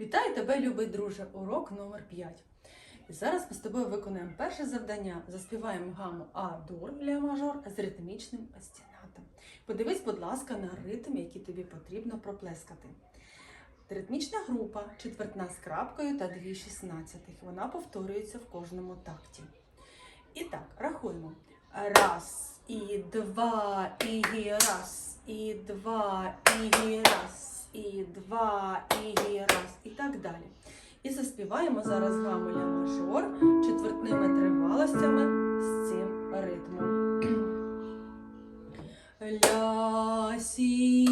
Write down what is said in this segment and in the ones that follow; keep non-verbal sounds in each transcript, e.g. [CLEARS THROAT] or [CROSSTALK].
Вітаю тебе, любий друже, урок номер 5. І зараз ми з тобою виконаємо перше завдання. Заспіваємо гаму А-дур ля мажор з ритмічним остінатом. Подивись, будь ласка, на ритм, який тобі потрібно проплескати. Ритмічна група, четвертна з крапкою та дві шістнадцятих. Вона повторюється в кожному такті. І так, рахуємо. Раз, і два, і раз, і два, і раз, і два, і раз, і так далі. І заспіваємо зараз гамуля мажор четвертними тривалостями з цим ритмом. [CLEARS THROAT] Ля, сі,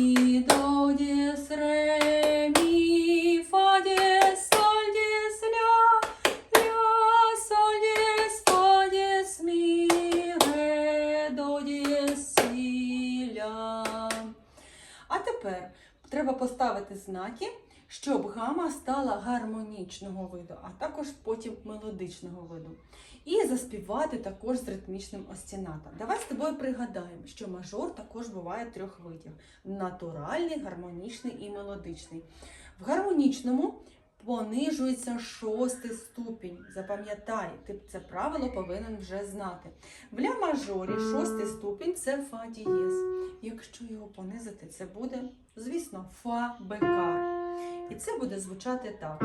знаки, щоб гама стала гармонічного виду, а також потім мелодичного виду. І заспівати також з ритмічним остінатом. Давай з тобою пригадаємо, що мажор також буває трьох видів: натуральний, гармонічний і мелодичний. В гармонічному понижується шостий ступінь. Запам'ятай, ти це правило повинен вже знати. В ля мажорі шостий ступінь це фа дієз. Якщо його понизити, це буде, звісно, фа бекар. І це буде звучати так.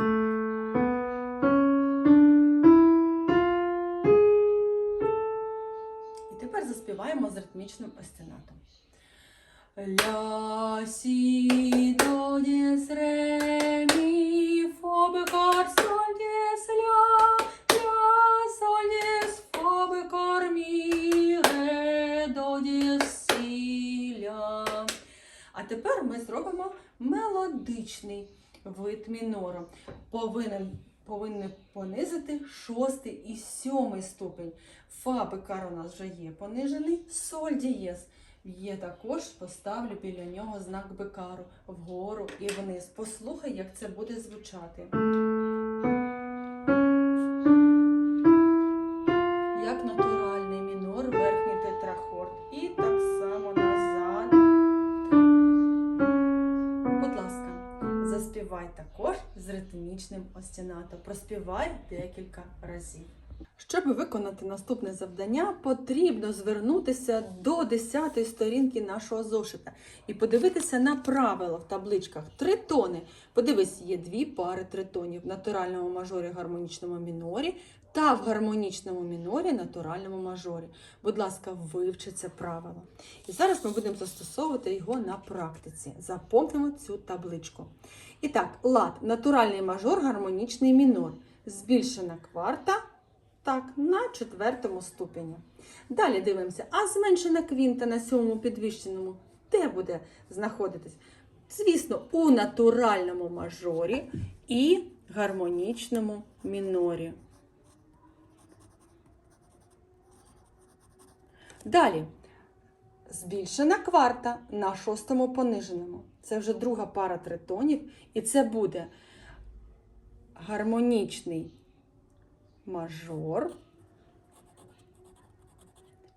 І тепер заспіваємо з ритмічним остинатом. Ля, сі, до, діс, ре, мі, фа, бекар, соль, діс, ля, ля, соль, діс, фа, бекар, мі, ре, до, діс, сі, ля. А тепер ми зробимо мелодичний мінору. Повинен, повинні понизити шостий і сьомий ступень. Фа бекар у нас вже є понижений, соль дієс. Є також, поставлю біля нього знак бекару вгору і вниз. Послухай, як це буде звучати. З ритмічним остінатом. Проспівай декілька разів. Щоб виконати наступне завдання, потрібно звернутися до 10 сторінки нашого зошита і подивитися на правила в табличках. Три тони. Подивись, є дві пари тритонів в натуральному мажорі, гармонічному мінорі та в гармонічному мінорі, натуральному мажорі. Будь ласка, вивчи це правило. І зараз ми будемо застосовувати його на практиці. Запомнимо цю табличку. І так, лад, натуральний мажор, гармонічний мінор. Збільшена кварта. Так, на четвертому ступені. Далі дивимося, а зменшена квінта на сьомому підвищеному де буде знаходитись? Звісно, у натуральному мажорі і гармонічному мінорі. Далі. Збільшена кварта на шостому пониженому. Це вже друга пара тритонів, і це буде гармонічний мажор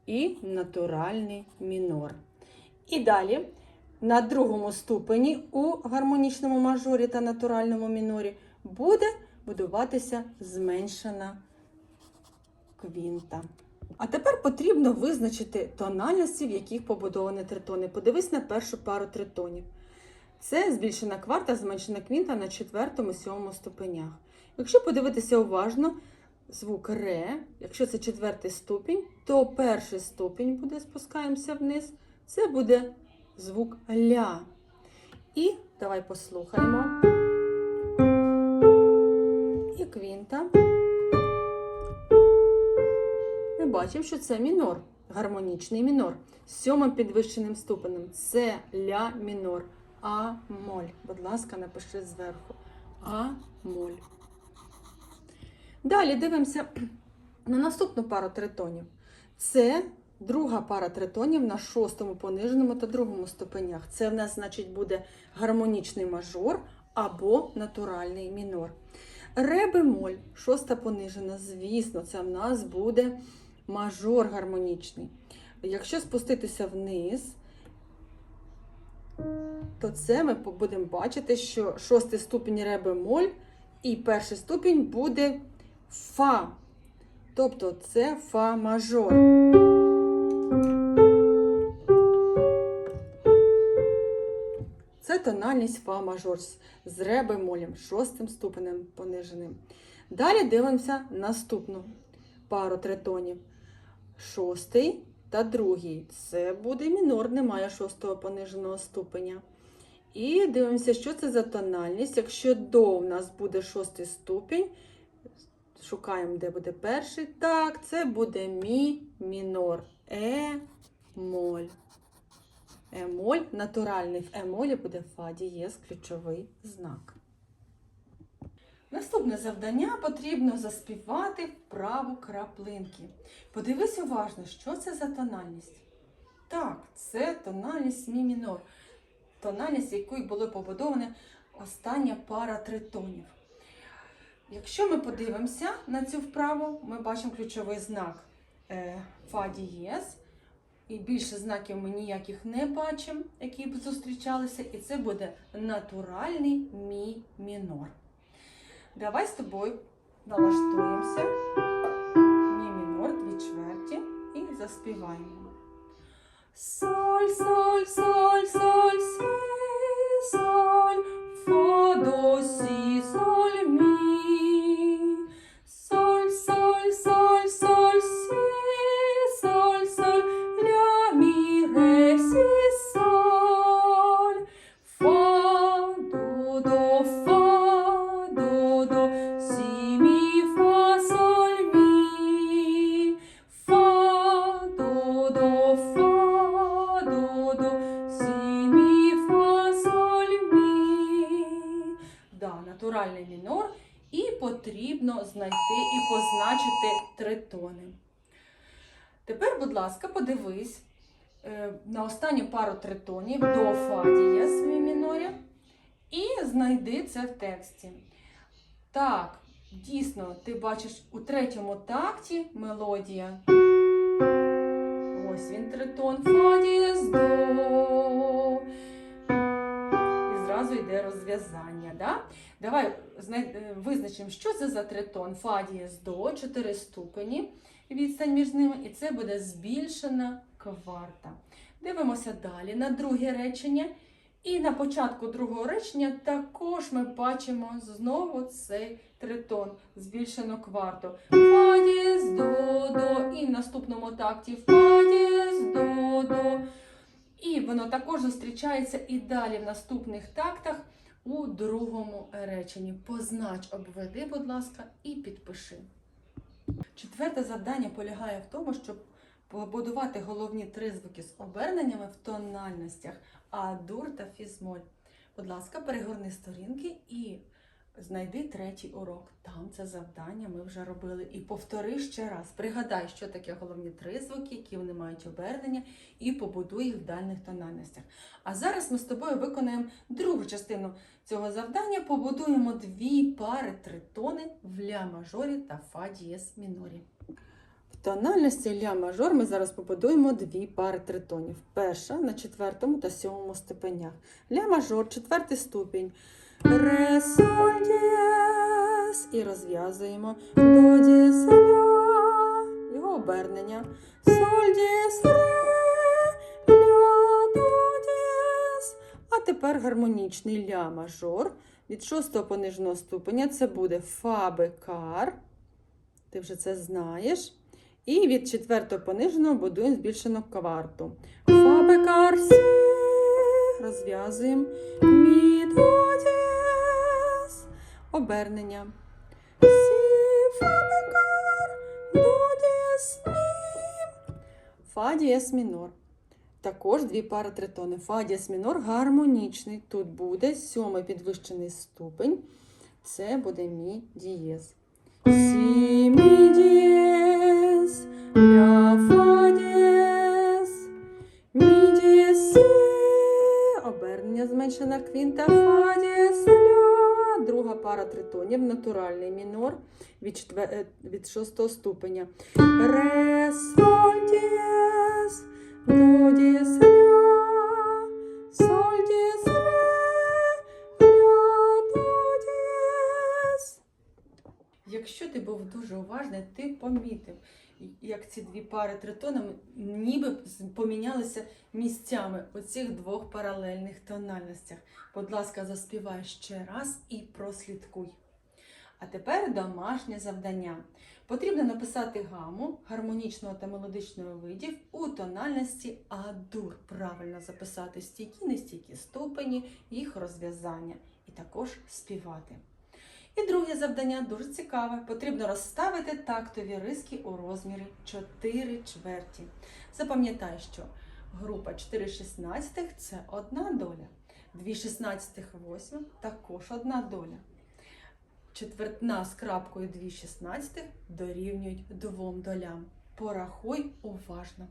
і натуральний мінор. І далі на другому ступені у гармонічному мажорі та натуральному мінорі буде будуватися зменшена квінта. А тепер потрібно визначити тональності, в яких побудовані тритони. Подивись на першу пару тритонів. Це збільшена кварта, зменшена квінта на четвертому сьомому ступенях. Якщо подивитися уважно, звук ре, якщо це четвертий ступінь, то перший ступінь буде, спускаємося вниз, це буде звук ля. І давай послухаємо. І квінта. Ми бачимо, що це мінор, гармонічний мінор. З сьомим підвищеним ступенем це ля мінор. А моль. Будь ласка, напиши зверху. А моль. Далі дивимося на наступну пару тритонів. Це друга пара тритонів на шостому пониженому та другому ступенях. Це в нас, значить, буде гармонічний мажор або натуральний мінор. Ре бемоль, шоста понижена, звісно, це в нас буде мажор гармонічний. Якщо спуститися вниз, то це ми будемо бачити, що шостий ступінь ре бемоль і перший ступінь буде фа. Тобто це фа мажор. Це тональність фа мажор з- ре бемолем, шостим ступенем пониженим. Далі дивимося наступну пару тритонів. Шостий та другий. Це буде мінор, немає шостого пониженого ступеня. І дивимося, що це за тональність. Якщо до у нас буде шостий ступінь, шукаємо, де буде перший. Так, це буде мі мінор. Е моль. Емоль, натуральний в емолі буде фа дієз, ключовий знак. Наступне завдання потрібно заспівати вправу краплинки. Подивись уважно, що це за тональність. Так, це тональність мі мінор. Тональність, якою було побудоване остання пара тритонів. Якщо ми подивимося на цю вправу, ми бачимо ключовий знак е, фа дієз. І більше знаків ми ніяких не бачимо, які б зустрічалися, і це буде натуральний мі мінор. Давай з тобою налаштуємося. Мі мінор, дві чверті, і заспіваємо. Соль, соль, соль, соль, сі, соль, фа, до, сі, потрібно знайти і позначити тритони. Тепер, будь ласка, подивись е, на останню пару тритонів до фа дієс мінорі і знайди це в тексті. Так, дійсно, ти бачиш у третьому такті мелодія. Ось він тритон фа дієс до. І зразу йде розв'язання. Да? Давай е, визначимо, що це за тритон. Фа дієс до, 4 ступені відстань між ними, і це буде збільшена кварта. Дивимося далі на друге речення. І на початку другого речення також ми бачимо знову цей тритон, збільшену кварту. Фа дієс до, до, і в наступному такті фа дієс до, до. І воно також зустрічається і далі в наступних тактах у другому реченні. Познач, обведи, будь ласка, і підпиши. Четверте завдання полягає в тому, щоб побудувати головні три звуки з оберненнями в тональностях А-дур та фізмоль. Будь ласка, перегорни сторінки і знайди третій урок. Там це завдання ми вже робили. І повтори ще раз. Пригадай, що таке головні три звуки, які вони мають обернення, і побудуй їх в дальних тональностях. А зараз ми з тобою виконаємо другу частину цього завдання. Побудуємо дві пари тритони в ля мажорі та фа дієс мінорі. В тональності ля мажор ми зараз побудуємо дві пари тритонів. Перша на четвертому та сьомому ступенях. Ля мажор, четвертий ступінь. Ре, соль. І розв'язуємо до дієс. Його обернення. Соль, дієс, ре, ля, до дієс. А тепер гармонічний ля мажор. Від шостого пониженого ступеня це буде фа бекар. Ти вже це знаєш. І від четвертого пониженого будуємо збільшену кварту. Фа бекар сі. Розв'язуємо. Мі до дієс. Обернення. Фа дієс, мі. Мінор. Також дві пари тритони. Фа дієс мінор гармонічний. Тут буде сьомий підвищений ступень. Це буде мі дієз. Сі, мі дієз, ля, фа дієз, мі дієз, сі. Обернення зменшена квінта, фа. Друга пара тритонів, натуральний мінор від, четвер... е, від шостого ступеня. Ре, соль, дієз, ти помітив, як ці дві пари тритонами ніби помінялися місцями у цих двох паралельних тональностях. Будь ласка, заспівай ще раз і прослідкуй. А тепер домашнє завдання. Потрібно написати гаму гармонічного та мелодичного видів у тональності А-дур. Правильно записати стійкі, нестійкі ступені, їх розв'язання і також співати. І друге завдання дуже цікаве. Потрібно розставити тактові риски у розмірі 4 чверті. Запам'ятай, що група 4 шістнадцятих – це одна доля, 2 шістнадцятих восьмих – також одна доля. Четвертна з крапкою 2 шістнадцятих дорівнюють двом долям. Порахуй уважно.